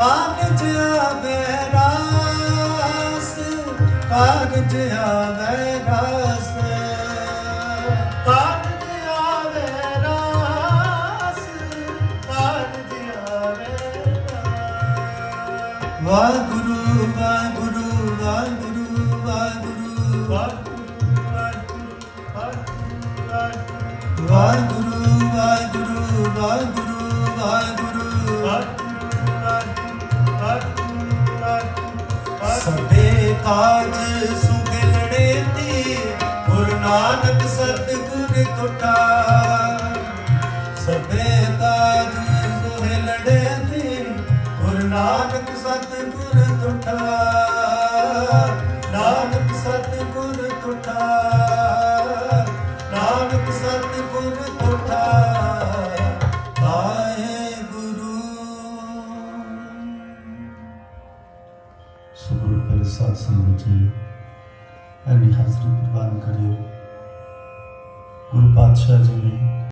ਆਵੇ ਰਾਸ, ਕਾਗਜ ਆਵੇ ਰਾਸ। ਕਾਗਜ ਆਵੇ ਰਾਸ, ਕਾਗਜ ਆਵੇ ਰਾਸ। ਵਾਹਿਗੁਰੂ ਵਾਹਿਗੁਰੂ ਵਾਹਿਗੁਰੂ। ਵਾਹਿਗੁਰੂ ਵਾਹਿਗੁਰੂ ਵਾਹਿਗੁਰੂ ਵਾਹਿਗੁਰੂ ਵਾਹਿਗੁਰੂ। ਕਾਜ ਸੁਗਲੜੇ ਤੀ, ਗੁਰੂ ਨਾਨਕ ਸਤਿਗੁਰ ਟੁਟਾ। ਸਭੇ ਕਾਜ ਸੁਗਲੜੇ ਤੀ, ਗੁਰੂ ਨਾਨਕ ਸਤਿਗੁਰ ਟੁਟਾ। ਨਾਨਕ ਸਤਿਗੁਰ ਟੁਟਾ। ਨਾਨਕ ਸਤਿਗੁਰ ਟੁਟਾ। ਵਾਹਿਗੁਰੂ। સત્સંગ રચી એની હાજરી પ્રદાન કરી ગુરુ પાતશાહજીની